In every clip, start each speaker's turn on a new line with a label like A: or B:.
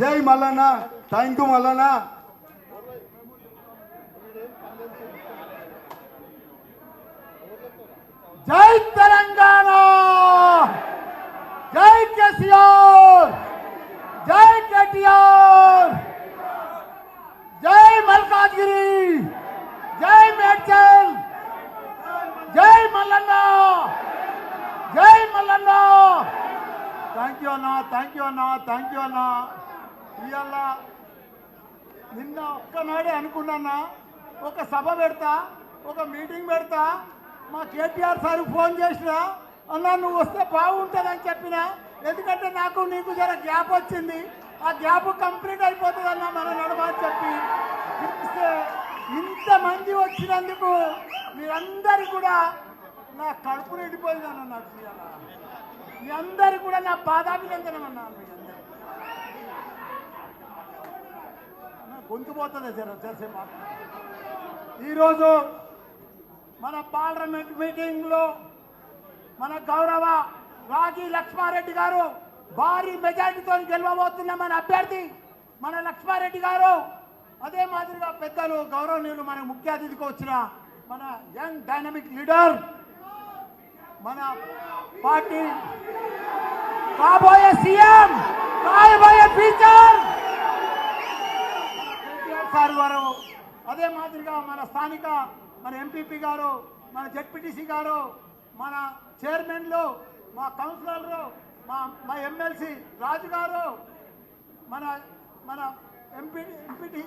A: జై Mallanna thank you Mallanna. జై తెలంగాణ! జై కేసీఆర్! జై కేటీఆర్! జై మల్కాజ్గిరి! జై మేడ్చల్! జై మల్లన్న! జై మల్లన్న! థ్యాంక్ యూ అన్న థ్యాంక్ యూ అన్న థ్యాంక్ యూ అన్న. ఇవాళ నిన్న ఒక్కనాడే అనుకున్నా ఒక సభ పెడతా ఒక మీటింగ్ పెడతా మా కేటీఆర్ సార్ ఫోన్ చేసినా అన్నా నువ్వు వస్తే బాగుంటుందని చెప్పిన ఎందుకంటే నాకు నీకు జర గ్యాప్ వచ్చింది. ఆ గ్యాప్ కంప్లీట్ అయిపోతుంది అన్న మన నడమ చెప్పి. ఇంతమంది వచ్చినందుకు మీరందరూ కూడా నా కడుపు నిండిపోయిందన్న నాకు మీ అందరు కూడా నా పాదాభినందనం అన్నాను మీ అందరు నా గొంతు పోతుంది సార్ వచ్చేసే మాట ఈరోజు మన పార్లమెంట్ మీటింగ్లో మన గౌరవ రాజీ లక్ష్మారెడ్డి గారు భారీ మెజార్టీతో గెలవబోతున్న మన అభ్యర్థి మన లక్ష్మారెడ్డి గారు. అదే మాదిరిగా పెద్దలు గౌరవనీయులు మన ముఖ్య అతిథికి వచ్చిన మన యంగ్ డైనమిక్ లీడర్ మన పార్టీ కాబోయే సీఎం కాబోయే ఫీచర్ సార్ గారు అదే మాదిరిగా మన స్థానిక మన ఎంపీపీ గారు మన జెడ్పీటీసీ గారు మన చైర్మన్లు మా కౌన్సిలర్లు మా మా ఎమ్మెల్సీ రాజు గారు మన మన MP MPT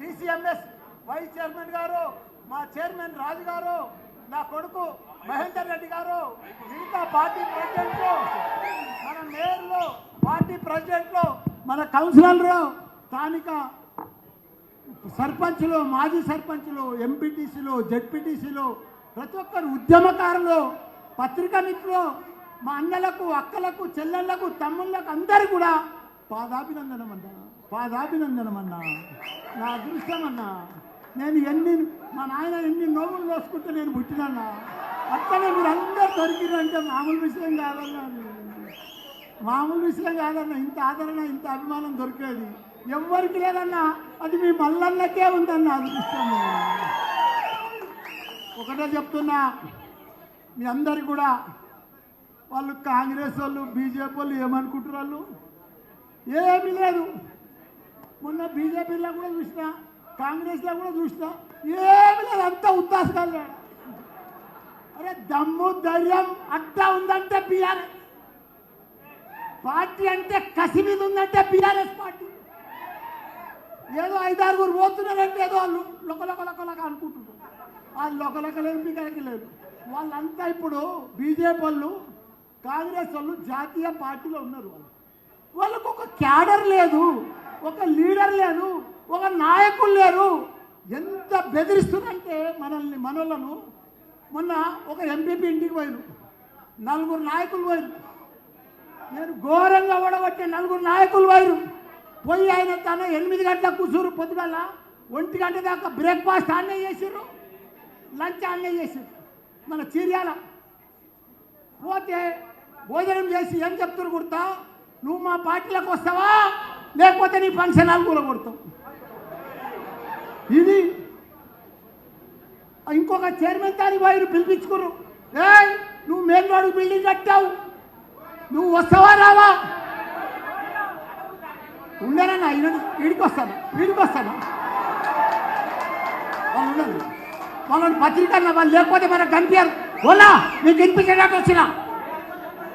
A: DCMS vice chairman గారు మా చైర్మన్ రాజు గారు నా కొడుకు మహేందర్ రెడ్డి గారు మిగతా పార్టీ ప్రెసిడెంట్లు మన మేయర్లు పార్టీ ప్రెసిడెంట్లు మన కౌన్సిలర్లు స్థానిక సర్పంచులు మాజీ సర్పంచులు ఎంపీటీసీలు జెడ్పీటీసీలు ప్రతి ఒక్కరు ఉద్యమకారులు పత్రికా మిత్రులు మా అన్నలకు అక్కలకు చెల్లెళ్ళకు తమ్ముళ్ళకు అందరు కూడా పాదాభినందనం అన్నా. పాదాభినందనం అన్నా. నా అదృష్టం అన్నా. నేను ఎన్ని మా నాయన ఎన్ని నోములు వేసుకుంటే నేను పుట్టినన్నా. అట్లనే మీరు అందరు మామూలు విషయం కాదన్నా. మామూలు విషయం కాదన్నా. ఇంత ఆదరణ ఇంత అభిమానం దొరికేది. ఎవ్వరికి లేదన్నా అది మీ మల్లన్నకే ఉందన్న అదృష్టం. ఒకటే చెప్తున్నా మీ అందరికి కూడా వాళ్ళు కాంగ్రెస్ వాళ్ళు బీజేపీ వాళ్ళు ఏమనుకుంటారు వాళ్ళు ఏమీ లేదు. మొన్న బీజేపీలో కూడా చూసిన కాంగ్రెస్లో కూడా చూసిన ఏమి లేదు. అంతా ఉద్దాసకాలు అరే దమ్ము ధైర్యం అడ్డా ఉందంటే బీఆర్ఎస్. పార్టీ అంటే కసి మీద ఉందంటే బీఆర్ఎస్ పార్టీ. ఏదో ఐదారుగురు పోతున్నారంటే ఏదో వాళ్ళు లొక లొక అనుకుంటున్నారు. ఆ లొక లొక లేదు వాళ్ళంతా ఇప్పుడు బీజేపీ వాళ్ళు కాంగ్రెస్ వాళ్ళు జాతీయ పార్టీలో ఉన్నారు వాళ్ళు. వాళ్ళకు ఒక క్యాడర్ లేదు ఒక లీడర్ లేదు ఒక నాయకులు లేరు. ఎంత బెదిరిస్తుందంటే మనల్ని మనలను మొన్న ఒక ఎంపీపీ ఇంటికి పోయారు నలుగురు నాయకులు పోయారు. నేను ఘోరంగా ఓడగొట్టే నలుగురు నాయకులు వైరు పోయి ఆయన తన ఎనిమిది గంటల కూర్చురు పొద్దుగల. ఒంటి గంట దాకా బ్రేక్ఫాస్ట్ ఆన్నే చేసిర్రు. లంచ్ ఆన్నే చేసిర్రు. మన చీర్యాల. పోతే భోజనం చేసి ఏం చెప్తున్నారు కుడతా నువ్వు మా పార్టీలోకి వస్తావా? లేకపోతే నీ ఫంక్షన్ హాల్ కూడా కొడతావు. ఇది ఇంకొక చైర్మన్ తాని వైరు పిలిపించుకురు ఏయ్ నువ్వు మేల్వాడు రోడ్ బిల్డింగ్ కట్టావు. నువ్వు వస్తావా రావా? ఉండేనన్నా ఈరోజు వీడికి వస్తాను వీడికి వస్తాను వాళ్ళు ఉండదు వాళ్ళని పత్రిక వాళ్ళు లేకపోతే మనకు కనిపించారు. ఓలా నీకు వినిపించడానికి వచ్చిన.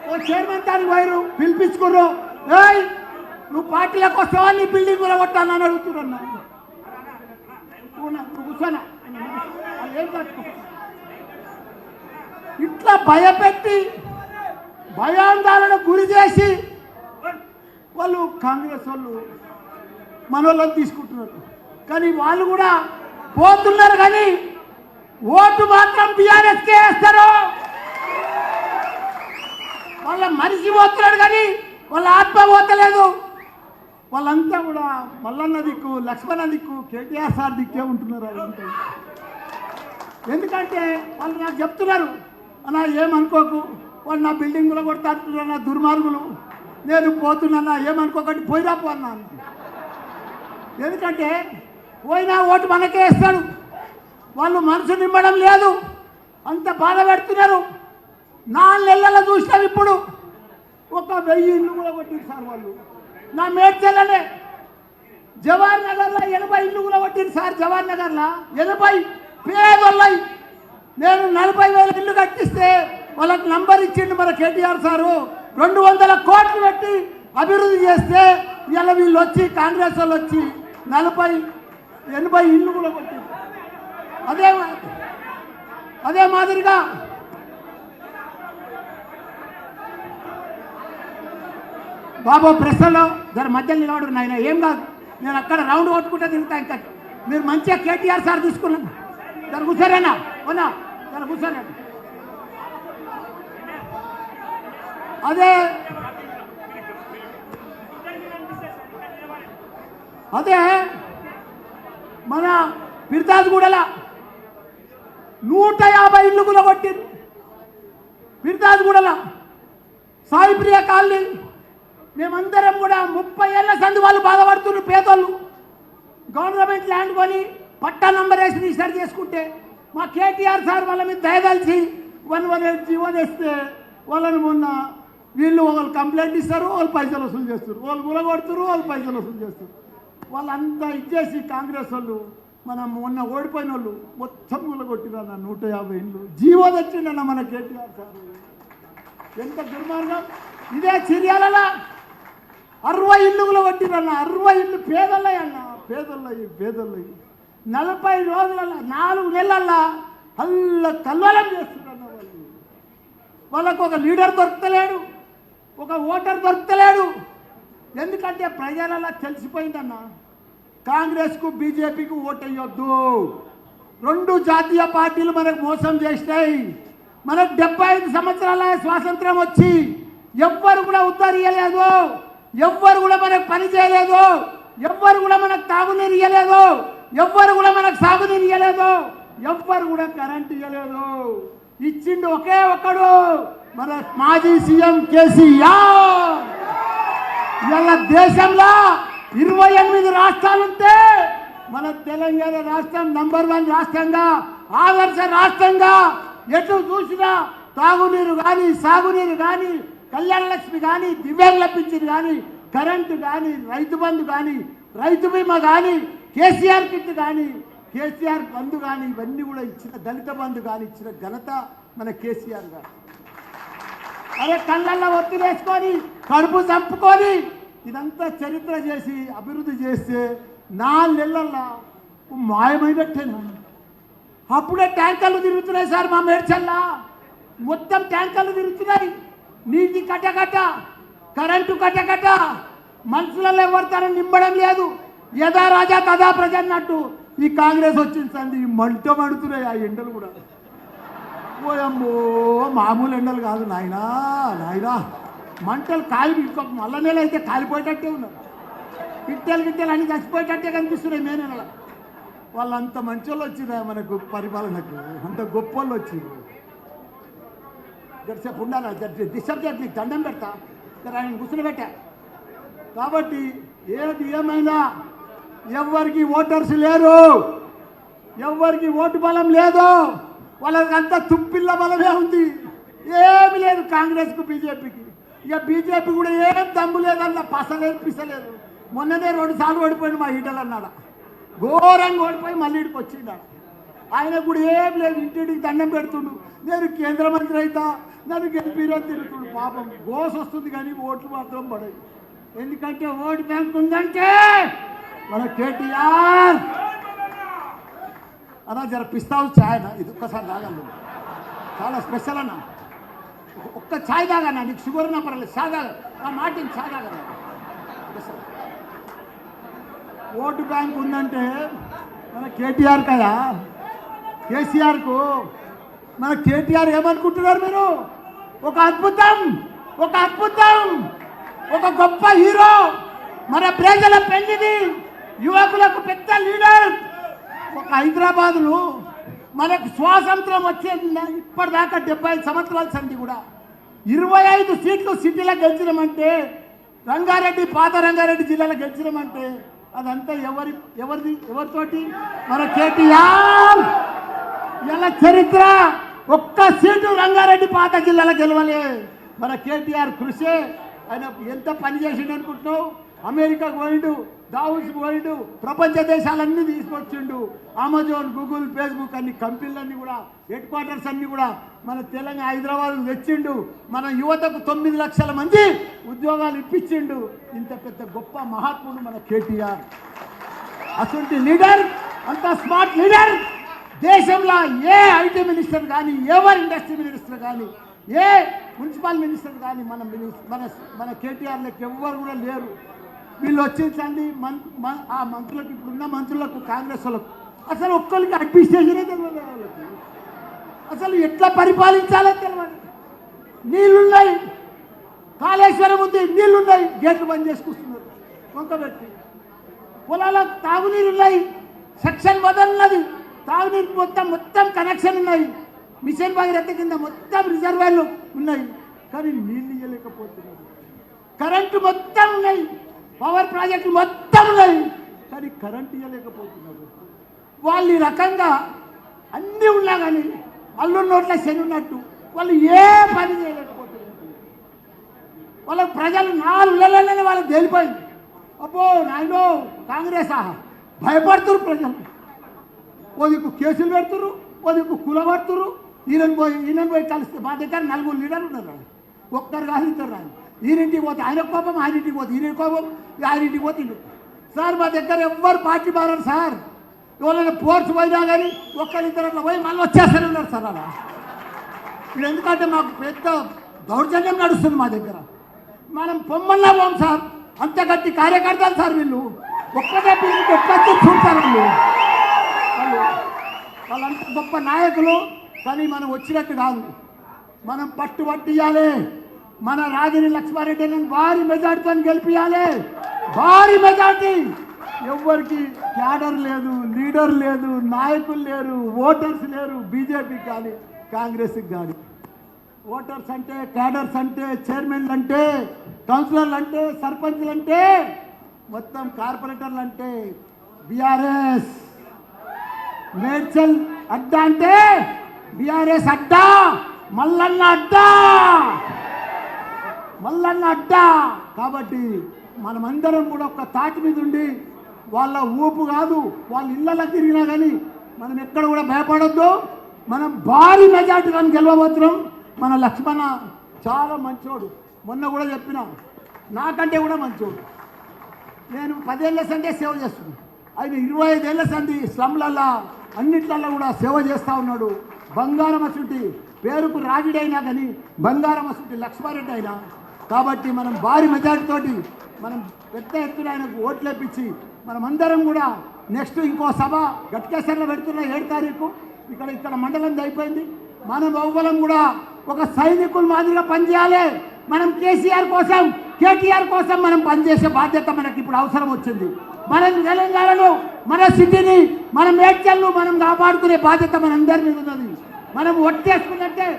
A: ఓ చైర్మన్ దానికి పోయారు పిలిపించుకుర్రు. ఏయ్ నువ్వు పార్టీలకు వస్తావా నీ బిల్డింగ్ కూడా కొట్టానని అడుగుతున్నా నువ్వు కూర్చోనా. ఏం ఇట్లా భయపెట్టి భయాందాలను గురి చేసి వాళ్ళు కాంగ్రెస్ వాళ్ళు మన వాళ్ళని తీసుకుంటున్నారు. కానీ వాళ్ళు కూడా పోతున్నారు కానీ ఓటు మాత్రం బీఆర్ఎస్కే వేస్తారు. వాళ్ళ మనిషి పోతున్నాడు కానీ వాళ్ళ ఆత్మ పోతలేదు. వాళ్ళంతా కూడా మల్లన్న దిక్కు లక్ష్మణ దిక్కు కేటీఆర్ సార్ దిక్కే ఉంటున్నారు వాళ్ళంతా. ఎందుకంటే వాళ్ళు నాకు చెప్తున్నారు అన్నా ఏమనుకోకు? వాళ్ళు నా బిల్డింగ్ కూడా కొడతా అంటున్నారు నా దుర్మార్గులు. నేను పోతున్నా ఏమనుకోకండి పోయిరా పోన్నా ఎందుకంటే పోయినా ఓటు మనకే ఇస్తాడు. వాళ్ళు మనసు నింపడం లేదు. అంత బాధ పెడుతున్నారు. నాలుగు నెలల చూసినాం ఇప్పుడు. ఒక వెయ్యి ఇల్లు కూడా కొట్టింది సార్ వాళ్ళు. నా మేడ్చల్లనే. జవహర్ నగర్లో ఎనభై ఇల్లు కూడా కొట్టింది సార్ జవహర్ నగర్లో ఎనభై పేదోళ్ళయి నేను నలభై వేల ఇల్లు కట్టిస్తే వాళ్ళకి నంబర్ ఇచ్చిండు మన కేటీఆర్ సారు. రెండు వందల కోట్లు పెట్టి అభివృద్ధి చేస్తే ఇలా వీళ్ళు వచ్చి కాంగ్రెస్ వాళ్ళు వచ్చి నలభై ఎనభై ఇల్లు కూడా కొట్టింది అదే అదే మాదిరిగా బాబు ప్రశ్నలో జర మధ్యలో నిలబడు నాయన ఏం కాదు. నేను అక్కడ రౌండ్ కొట్టుకుంటే తిరుగుతా ఇంకా. మీరు మంచిగా కేటీఆర్ సార్ తీసుకున్నాను దాని కూర్చోరేనా? అవునా దాని కూర్చోరేనా? అదే. అదే. మన పిర్తాజ్గూడల నూట యాభై ఇల్లు కూడా కొట్టింది పిర్తాజ్గూడల సాయిప్రియ కాలనీ మేమందరం కూడా ముప్పై ఏళ్ళ సంది వాళ్ళు బాధపడుతున్నారు పేదోళ్ళు. గవర్నమెంట్ ల్యాండ్ కొని పట్టా నంబర్ వేసి రిజిస్టర్ చేసుకుంటే మా కేటీఆర్ సార్ వాళ్ళ మీద దయదలిచి వన్ వన్ ఎయిట్ జీవో తెస్తే వాళ్ళని మొన్న వీళ్ళు వాళ్ళు కంప్లైంట్ ఇస్తారు వాళ్ళు పైసలు వసూలు చేస్తారు. వాళ్ళు గులగొడుతారు వాళ్ళు పైసలు వసూలు చేస్తారు. వాళ్ళంతా ఇచ్చేసి కాంగ్రెస్ వాళ్ళు మనం మొన్న ఓడిపోయిన వాళ్ళు మొత్తం గులగొట్టిరన్న నూట యాభై ఇల్లు జీవో తెచ్చిండన్న మన కేటీఆర్ సార్. ఎంత దుర్మార్గం. ఇదే చర్యాలలో అరవై ఇళ్ళు కొట్టిరన్న అరవై ఇల్లు పేదల్లయ్య అన్న పేదలయ్యి పేదల్లయ్యి నలభై రోజుల నాలుగు నెలల్లో అల్ల కల్లోలం చేస్తున్నారన్న వాళ్ళు. వాళ్ళకు ఒక లీడర్ దొరకలేడు. ఒక ఓటర్ దొరకలేడు. ఎందుకంటే ప్రజలలో తెలిసిపోయిందన్న. కాంగ్రెస్కు బీజేపీకి ఓటేయొద్దు రెండు జాతీయ పార్టీలు మనకు మోసం చేసినాయి. మనకు డెబ్బై ఐదు సంవత్సరాల స్వాతంత్రం వచ్చి ఎవ్వరు కూడా ఉద్ధరియలేదు ఎవ్వరు కూడా మనకు పని చేయలేదు. ఎవ్వరు కూడా మనకు తాగునీరు ఇయ్యలేదు. ఎవ్వరు కూడా మనకు సాగునీరు ఇయ్యలేదు. ఎవ్వరు కూడా కరెంట్ ఇయ్యలేదు. ఇచ్చిండు ఒకే ఒక్కడు. మన మాజీ సీఎం కేసీఆర్. ఇవాళ దేశంలో ఇరవై ఎనిమిది రాష్ట్రాలుంటే మన తెలంగాణ రాష్ట్రం నంబర్ వన్ రాష్ట్రంగా ఆదర్శ రాష్ట్రంగా ఎటు చూసినా తాగునీరు కానీ సాగునీరు కానీ కళ్యాణ లక్ష్మి కానీ దివ్యాంగ పింఛన్ కానీ కరెంటు కానీ రైతు బంధు కానీ రైతు బీమా కానీ కేసీఆర్ కిట్ కానీ కేసీఆర్ బంధు కానీ ఇవన్నీ కూడా ఇచ్చిన దళిత బంధు కానీ ఇచ్చిన ఘనత మన కేసీఆర్ గారు. అరే కళ్ళల్లో ఒత్తి వేసుకొని కడుపు చంపుకొని ఇదంతా చరిత్ర చేసి అభివృద్ధి చేస్తే నాలుగేళ్ళల్లా మాయమైనట్టేనా? అప్పుడే ట్యాంకర్లు తిరుగుతున్నాయి సార్ మా మేడ్చల్లా. మొత్తం ట్యాంకర్లు తిరుగుతున్నాయి. నీటి కట్టకట్ట కరెంటు కట్టకట్ట మనుషులలో ఎవరితనం నింపడం లేదు. యథా రాజా తదా ప్రజన్నట్టు ఈ కాంగ్రెస్ వచ్చింది సంది మంట మడుతున్నాయి ఆ ఎండలు కూడా. ఓయమ్మో మామూలు ఎండలు కాదు నాయనా నాయనా. మంటలు కాలి ఇంకొక నెల అయితే కాలిపోయేటట్టే ఉన్నారు పిట్టెలు గిట్టెలు అన్ని చచ్చిపోయేటట్టే కనిపిస్తున్నాయి మే నెల. వాళ్ళంత మంచి వాళ్ళు వచ్చిరా మనకు పరిపాలనకు? అంత గొప్ప వాళ్ళు వచ్చిర్రు. జరసేపు ఉండాలి? డిస్టర్బ్ చేయకు నీకు దండం పెడతా. ఇక్కడ ఆయన కూర్చుని పెట్టా కాబట్టి ఏది ఏమైనా ఎవరికి ఓటర్స్ లేరు. ఎవరికి ఓటు బలం లేదు. వాళ్ళకంతా తుప్పిల్ల బలమే ఉంది. ఏమి లేదు కాంగ్రెస్కు బీజేపీకి. ఇక బీజేపీ కూడా ఏం దమ్ము లేదన్న పసలేదు పిసలేదు. మొన్ననే రెండు సార్లు ఓడిపోయింది మా ఈటలు అన్నాడు. ఘోరంగా ఓడిపోయి మళ్ళీ ఇడికి వచ్చిండ. ఆయన కూడా ఏం లేదు ఇంటింటికి దండం పెడుతుండు. నేను కేంద్ర మంత్రి అయితా నన్ను గెలిపిరో తిరుగుతుండు పాపం గోస్ వస్తుంది కానీ ఓట్లు మాత్రం పడదు ఎందుకంటే ఓటు బ్యాంక్ ఉందంటే మన కేటీఆర్! అన్న జర పిస్తావు ఛాయ్ అన్న ఇది ఒక్కసారి తాగండి. చాలా స్పెషల్ అన్న. ఒక్క- ఛాయ్ తాగన్నా నీకు షుగర్ ఉన్నా పర్లేదు ఛాయ్ తాగ. నా మాటిని ఛాయ్ తాగన్నా ఓటు బ్యాంక్ ఉందంటే మన కేటీఆర్ కదా. కేసీఆర్కు మన కేటీఆర్ ఏమనుకుంటున్నారు మీరు? ఒక అద్భుతం ఒక అద్భుతం ఒక గొప్ప హీరో. మన ప్రజల పెళ్ళిది యువకులకు పెద్ద లీడర్. ఒక హైదరాబాదులో మనకు స్వాతంత్రం వచ్చేది ఇప్పటిదాకా డెబ్బై ఐదు సంవత్సరాల సంధి కూడా. ఇరవై ఐదు సీట్లు సిటీలో గెలిచినామంటే రంగారెడ్డి పాత రంగారెడ్డి జిల్లాలో గెలిచినామంటే అదంతా ఎవరి ఎవరిది ఎవరితోటి? మన కేటీఆర్. ఇలా చరిత్ర ఒక్క సీటు రంగారెడ్డి పాత జిల్లాలో గెలవలే. మన కేటీఆర్ కృషి. ఆయన ఎంత పని చేసిండు అనుకుంటున్నావు? అమెరికాకు పోయిండు దావుస్ పోయిండు ప్రపంచ దేశాలన్నీ తీసుకొచ్చిండు. అమెజాన్ గూగుల్ ఫేస్బుక్ అన్ని కంపెనీలన్నీ కూడా హెడ్ క్వార్టర్స్ అన్నీ కూడా మన తెలంగాణ హైదరాబాద్ తెచ్చిండు. మన యువతకు తొమ్మిది లక్షల మంది ఉద్యోగాలు ఇప్పించిండు. ఇంత పెద్ద గొప్ప మహాత్ముడు మన కేటీఆర్. అటువంటి లీడర్ అంత స్మార్ట్ లీడర్ దేశంలో ఏ ఐటీ మినిస్టర్ కానీ ఎవరు ఇండస్ట్రీ మినిస్టర్ కానీ ఏ మున్సిపల్ మినిస్టర్ కానీ మన మినిస్- మన మన కేటీఆర్ లెక్క ఎవ్వరు కూడా లేరు. వీళ్ళు వచ్చేసండి మన్ ఆ మంత్రులకు ఇప్పుడున్న మంత్రులకు కాంగ్రెస్ వాళ్ళకు అసలు ఒక్కరికి అడ్మినిస్ట్రేషనే తెలియదు వాళ్ళకి. అసలు ఎట్లా పరిపాలించాలో తెలియదు నీళ్ళున్నాయి కాళేశ్వరం ఉంది నీళ్ళున్నాయి గేట్లు బంద్ చేసుకొస్తున్నారు. కొంత పెట్టి పొలాలకు తాగునీరు ఉన్నాయి సెక్షన్ మొదలున్నది తాగునీరు మొత్తం మొత్తం కనెక్షన్ ఉన్నాయి. మిషన్ భగీరథ కింద మొత్తం రిజర్వాయర్లు ఉన్నాయి. కానీ నీళ్ళు ఇవ్వలేకపోతున్నారు కరెంటు మొత్తం ఉన్నాయి. పవర్ ప్రాజెక్టులు మొత్తం ఉన్నాయి కానీ కరెంటు ఇవ్వలేకపోతున్నారు వాళ్ళు ఈ రకంగా అన్నీ ఉన్నా కానీ అల్లు నోట్ల శని ఉన్నట్టు వాళ్ళు ఏ పని చేయలేకపోతున్నారు. వాళ్ళ ప్రజలు నాలుగు నెలలనే వాళ్ళకి తెలిపోయింది. అబ్బో నాయనో కాంగ్రెస్ ఆహా భయపడుతురు ప్రజలు. ఓ కేసులు పెడుతురు ఓ దిక్కు కులబడుతురు ఈయన పోయి ఈయన పోయి కలిస్తే మా దగ్గర నలుగురు లీడర్లు ఉన్నారు. ఒక్కరు కాదు ఇద్దరు రాదు ఈయనింటికి పోతే ఆయన కోపం ఆయన ఇంటికి పోతే ఈయన కోపం ఆయన ఇంటికి పోతే సార్ మా దగ్గర ఎవ్వరు పార్టీ మారారు సార్. ఎవరైనా పోర్ట్స్ పోయినా కానీ ఒక్కరిద్దరు అట్లా పోయి మళ్ళీ వచ్చేస్తూనే ఉన్నారు సార్ అలా. ఇప్పుడు ఎందుకంటే మాకు పెద్ద దౌర్జన్యం నడుస్తుంది మా దగ్గర. మనం పొమ్మల్లా పోం సార్. అంత గట్టి కార్యకర్తలు సార్ వీళ్ళు. ఒక్కటే పిల్లలకి ఒక్కటే చూస్తారు వీళ్ళు? వాళ్ళు వాళ్ళంత గొప్ప నాయకులు కానీ మనం వచ్చినట్టు కాదు. మనం పట్టుబట్టి ఇవ్వాలి మన రాగిని లక్ష్మారెడ్డిని భారీ మెజార్టీతో గెలిపించాలి భారీ మెజార్టీ. ఎవ్వరికి క్యాడర్ లేదు లీడర్ లేదు నాయకులు లేరు ఓటర్స్ లేరు బీజేపీకి కానీ కాంగ్రెస్కి కానీ. ఓటర్స్ అంటే క్యాడర్స్ అంటే చైర్మన్లు అంటే కౌన్సిలర్లు అంటే సర్పంచ్లు అంటే మొత్తం కార్పొరేటర్లు అంటే బీఆర్ఎస్. మేడ్చల్ అడ్డా అంటే బీఆర్ఎస్ అడ్డా మల్లన్న అడ్డా. మల్లన్న అడ్డ కాబట్టి మనమందరం కూడా ఒక తాటి మీద ఉండి వాళ్ళ ఊపు కాదు వాళ్ళ ఇళ్ళలో తిరిగినా కానీ మనం ఎక్కడ కూడా భయపడొద్దు. మనం భారీ మెజార్టీగా గెలవబోతున్నాం. మన లక్ష్మణ చాలా మంచోడు. మొన్న కూడా చెప్పిన నాకంటే కూడా మంచోడు. నేను పదేళ్ళ సంటే సేవ చేస్తున్నాను ఆయన ఇరవై ఐదేళ్ళ సంది స్లమ్లల్లా అన్నిట్లల్లో కూడా సేవ చేస్తూ ఉన్నాడు. బంగారం అసుంటి పేరుకు రాగిడైనా కానీ బంగారం అసుంటి లక్ష్మారెడ్డి అయినా కాబట్టి మనం భారీ మెజార్టీతోటి మనం పెద్ద ఎత్తున ఆయనకు ఓట్లు వేపించి మనం అందరం కూడా నెక్స్ట్ ఇంకో సభ గట్కేశ్వర్లో పెడుతున్న ఏడు తారీఖు. ఇక్కడ ఇక్కడ మండలం అయిపోయింది. మనం ఎవ్వరం కూడా ఒక సైనికుల మాదిరిగా పనిచేయాలి. మనం కేసీఆర్ కోసం కేటీఆర్ కోసం మనం పనిచేసే బాధ్యత మనకి ఇప్పుడు అవసరం వచ్చింది. మనం తెలంగాణను మన సిటీని మన మేడ్చల్ను మనం కాపాడుకునే బాధ్యత మనందరి మీద ఉన్నది. మనం ఒట్టేసుకున్నట్టే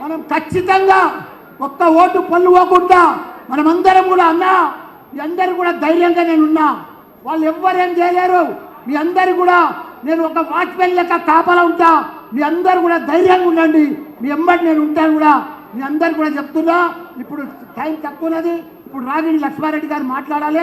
A: మనం ఖచ్చితంగా ఒక్క ఓటు పళ్ళు పోకుండా మనమందరం కూడా అన్నా మీ అందరు కూడా ధైర్యంగా నేను ఉన్నా. వాళ్ళు ఎవ్వరేం చేయలేరు. మీ అందరు కూడా నేను ఒక వాచ్మెన్ లెక్క కాపలా ఉంటా. మీ అందరు కూడా ధైర్యంగా ఉండండి. మీ ఎంబడి నేను ఉంటాను కూడా మీ అందరు కూడా చెప్తున్నా. ఇప్పుడు టైం తక్కువ ఉన్నది. ఇప్పుడు రాగిణి లక్ష్మారెడ్డి గారు మాట్లాడాలి.